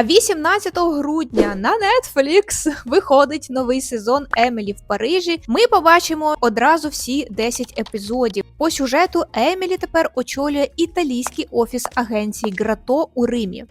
А 18 грудня на Netflix виходить новий сезон Емілі в Парижі. Ми побачимо одразу всі 10 епізодів. По сюжету Емілі тепер очолює італійський офіс агенції Грато у Римі.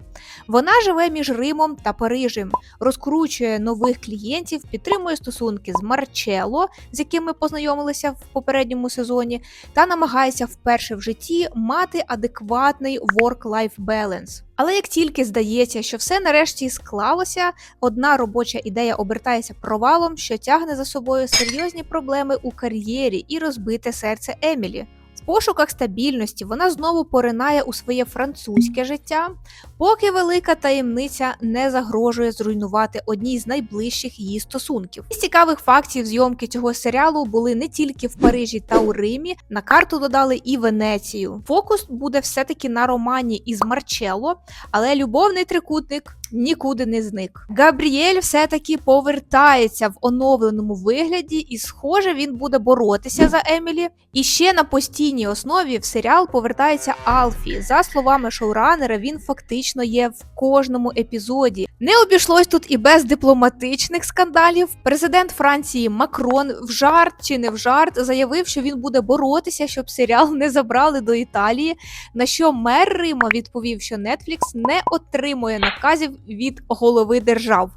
Вона живе між Римом та Парижем, розкручує нових клієнтів, підтримує стосунки з Марчелло, з яким ми познайомилися в попередньому сезоні, та намагається вперше в житті мати адекватний work-life balance. Але як тільки здається, що все нарешті склалося, одна робоча ідея обертається провалом, що тягне за собою серйозні проблеми у кар'єрі і розбите серце Емілі. В пошуках стабільності вона знову поринає у своє французьке життя, поки велика таємниця не загрожує зруйнувати одні з найближчих її стосунків. Із цікавих фактів зйомки цього серіалу були не тільки в Парижі та у Римі. На карту додали і Венецію. Фокус буде все-таки на романі із Марчелло, але любовний трикутник нікуди не зник. Габріель все-таки повертається в оновленому вигляді, і, схоже, він буде боротися за Емілі. І ще на постійній основі в серіал повертається Алфі. За словами шоуранера, він фактично є в кожному епізоді. Не обійшлось тут і без дипломатичних скандалів. Президент Франції Макрон в жарт чи не в жарт заявив, що він буде боротися, щоб серіал не забрали до Італії. На що мер Рима відповів, що Netflix не отримує наказів від голови держав.